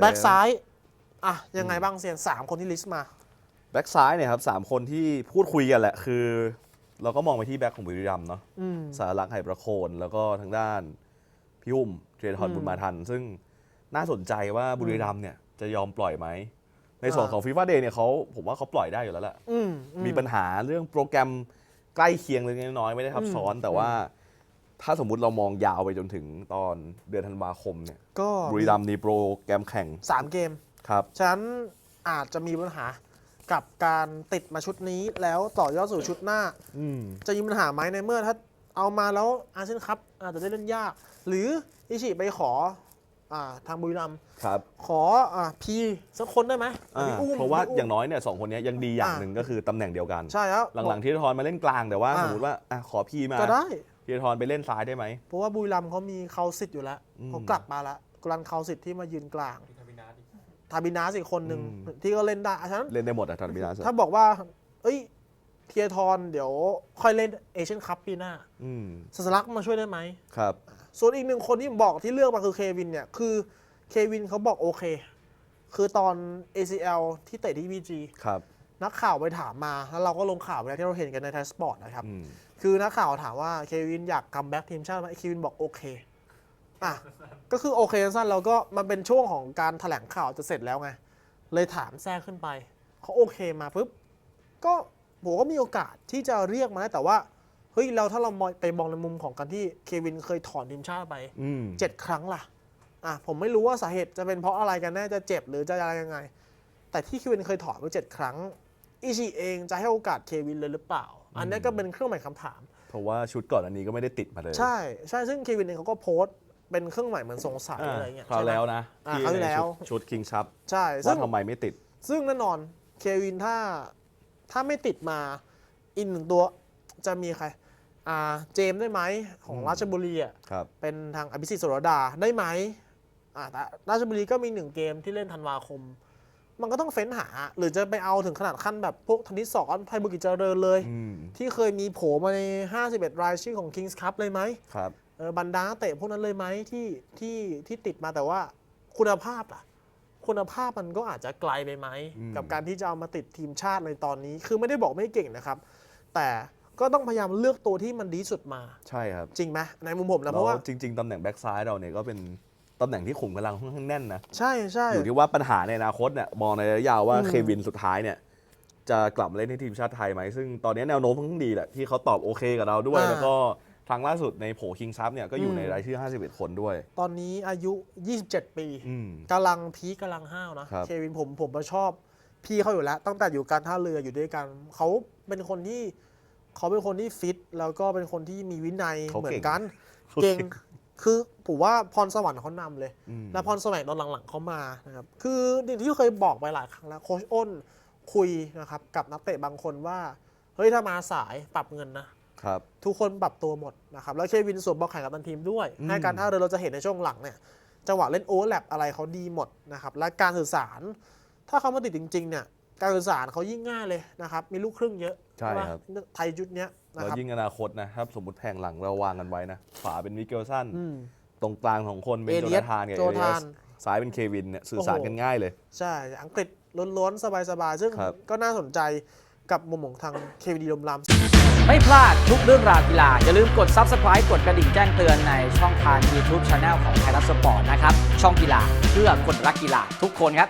แบ็กซ้ายอะยังไงบ้างเซียนสามคนที่ลิสต์มา แบ็กซ้ายเนี่ยครับสามคนที่พูดคุยกันแหละคือ เราก็มองไปที่แบ็กของบุรีรัมย์เนาะอืม สารักษ์ไหประโคน แล้วก็ทางด้านพี่อุ้มเทรทอนอืมบุญมาทัน ซึ่งน่าสนใจว่าบุรีรัมย์เนี่ยจะยอมปล่อยไหม ในส่วนอ่า ของฟีฟ่าเดย์เนี่ยเขาผมว่าเขาปล่อยได้อยู่แล้วแหละ อืมอืมีปัญหาเรื่องโปรแกรมใกล้เคียงเล็กๆน้อยๆไม่ได้ทับซ้อนอืมแต่ว่า ถ้าสมมุติเรามองยาวไปจนถึงตอนเดือนธันวาคมเนี่ยก็บุรีรัมย์มีโปรแกรมแข่งสามเกม ครับ ฉะนั้นอาจจะมีปัญหากับการติดมาชุดนี้แล้วต่อยอดสู่ชุดหน้า อืม จะมีปัญหาไหมในเมื่อถ้าเอามาแล้วอาเซียนคัพอาจจะได้เล่นยาก หรืออิชิไปขออ่าทางบุรีรัมย์ครับขออ่าพีสักคนได้ไหมอ่าพี่อุ้มเพราะว่าพี่ม อย่างน้อยเนี่ยสองคนเนี้ยยังดีอย่างอ่าหนึ่งก็คือตำแหน่งเดียวกัน ใช่แล้วหลังๆที่ทอนมาเล่นกลางแต่ว่าอ่า สมมติว่าอะขอพี่มา ก็ได้ ธีรทรไปเล่นซ้ายได้ไหม เพราะว่าบุรีรัมย์เขามีเขาสิทธิ์อยู่แล้วอืมเขากลับมาแล้วกรันเขาสิทธิ์ที่มายืนกลางทามินาดิทาบินาสอีกคนหนึ่งอืม ที่ก็เล่นได้ฉะนั้น เล่นได้หมดอะทันบินาสถ้าบอกว่า เอ้ยเทียทรเดี๋ยวค่อยเล่นเอเชียนคัพปีหน้าอืมสัสลักมาช่วยได้ไหม ครับ ส่วนอีกหนึ่งคนที่ผมบอกที่เลือกมาคือเควินเนี่ย คือเควินเขาบอกโอเค คือตอน ACL ที่เตะที่ VG ครับนักข่าวไปถามมา แล้วเราก็ลงข่าวไปแล้วที่เราเห็นกันในไทยสปอร์ตนะครับ อืม คือนักข่าวถามว่าเควินอยากคัมแบ็กทีมชาติไหมเควินบอกโอเคอะก็คือโอเคสั้นๆแล้วก็มันเป็นช่วงของการแถลงข่าวจะเสร็จแล้วไง เลยถามแทรกขึ้นไป เขาโอเคมาปุ๊บ ก็ผมก็มีโอกาสที่จะเรียกมาได้แต่ว่า เฮ้ย เราถ้าเรามองไปมองในมุมของการที่เควินเคยถอนทีมชาติไปอืมเจ็ดครั้งล่ะ อะ ผมไม่รู้ว่าสาเหตุจะเป็นเพราะอะไรกันแน่จะเจ็บหรือจะอะไรยังไง แต่ที่เควินเคยถอนไปเจ็ดครั้งอิชิเองจะให้โอกาสเควินเลยหรือเปล่า อันนี้ก็เป็นเครื่องหมายคำถาม เพราะว่าชุดก่อนอันนี้ก็ไม่ได้ติดมาเลย ใช่ใช่ซึ่งเควินเองเขาก็โพสต์เป็นเครื่องหมายเหมือนสงสัยอ่าอะไรเงี้ยคราวใช่ไหมแล้วนะอ่าที่คราวที่ในแล้วชุดชุดคิงชับใช่ซึ่ว่างทำไมไม่ติด ซึ่งแน่นอนเควินถ้าถ้าไม่ติดมาอีกหนึ่งตัวจะมีใครอ่าเจมส์ได้ไหมของอืมราชบุรีอะครับ เป็นทางอภิสิทธิ์สุรดาได้ไหมอ่าแต่ราชบุรีก็มีหนึ่งเกมที่เล่นธันวาคม มันก็ต้องเฟ้นหา หรือจะไปเอาถึงขนาดขั้นแบบพวกธนิสสอนไทยบุกิจเจริญเลย อืมที่เคยมีโผล่มาใน 51 รายชื่อของ Kings Cup เลยไหมครับ เออบรรดานักเตะพวกนั้นเลยไหมที่ที่ที่ติดมาแต่ว่าคุณภาพล่ะ คุณภาพมันก็อาจจะไกลไปไหม อืม กับการที่จะเอามาติดทีมชาติในตอนนี้ คือไม่ได้บอกไม่เก่งนะครับ แต่ก็ต้องพยายามเลือกตัวที่มันดีสุดมา ใช่ครับ จริงไหมในมุมผมนะเพแล้วราะว่าจริง ๆ ตำแหน่งแบ็กซ้ายเราเนี่ยก็เป็น ตำแหน่งที่ขุมกำลังค่อนข้างแน่นนะ ใช่ใช่อยู่ที่ว่าปัญหาในอนาคตเนี่ยมองในระยะยาวว่าอืมเควินสุดท้ายเนี่ย จะกลับมาเล่นให้ทีมชาติไทยไหม ซึ่งตอนนี้แนวโน้มค่อนข้างดีแหละที่เขาตอบโอเคกับเราด้วยอ่าแล้วก็ครั้งล่าสุดในโผคิงซับเนี่ยก็อยู่อืมในรายชื่อ 51 คนด้วย ตอนนี้อายุ 27 ปีอืมกำลังพีคกำลังห้าวนะครับเควินผมผมมาชอบ พี่เขาอยู่แล้ว ตั้งแต่อยู่การท่าเรืออยู่ด้วยกันเขาเป็นคนที่เขาเป็นคนที่ฟิตแล้วก็เป็นคนที่มีวินัยเขาเหมือเก่งนกันเขาเก่งเก่ง คือผมว่าพรสวรรค์เขานำเลยอืมและพรสวรรค์ตอนหลังๆเขามานะครับคืออย่างที่เคยบอกไปหลายครั้งแล้วโค้ชอ้นคุยนะครับกับนักเตะบางคนว่าเฮ้ยถ้ามาสายปรับเงินนะครับทุกคนปรับตัวหมดนะครับแล้วเควินสวมบอลแข่งกับตันทีมด้วยอืมให้การท่าเรือเราจะเห็นในช่วงหลังเนี่ยจังหวะเล่นโอเวอร์แลปอะไรเขาดีหมดนะครับและการสื่อสาร ถ้าเขามาติดจริงๆเนี่ยการสื่อสารเขายิ่งง่ายเลยนะครับมีลูกครึ่งเยอะใช่ปะครับไทยจุดเนี้ยนะ แล้วครับยิ่งอนาคตนะครับสมมติแผงหลังเราวางกันไว้นะขวาเป็นมิเกลสันอืมตรงกลางของคนเป็นเอโจเลียนาสธานกับโจเอเลียธานสซ้ายเป็นเควินเนี่ยสื่อสารโอ้โหกันง่ายเลย ใช่ อังกฤษล้วนๆ สบายๆ ซึ่งครับก็น่าสนใจกับมุมของทางเควินดีลมลำไม่พลาดทุกเรื่องราวกีฬา อย่าลืมกด Subscribe กดกระดิ่งแจ้งเตือนในช่องทาง YouTube Channel ของไทยรัฐสปอร์ตนะครับ ช่องกีฬาเพื่อคนรักกีฬาทุกคนครับ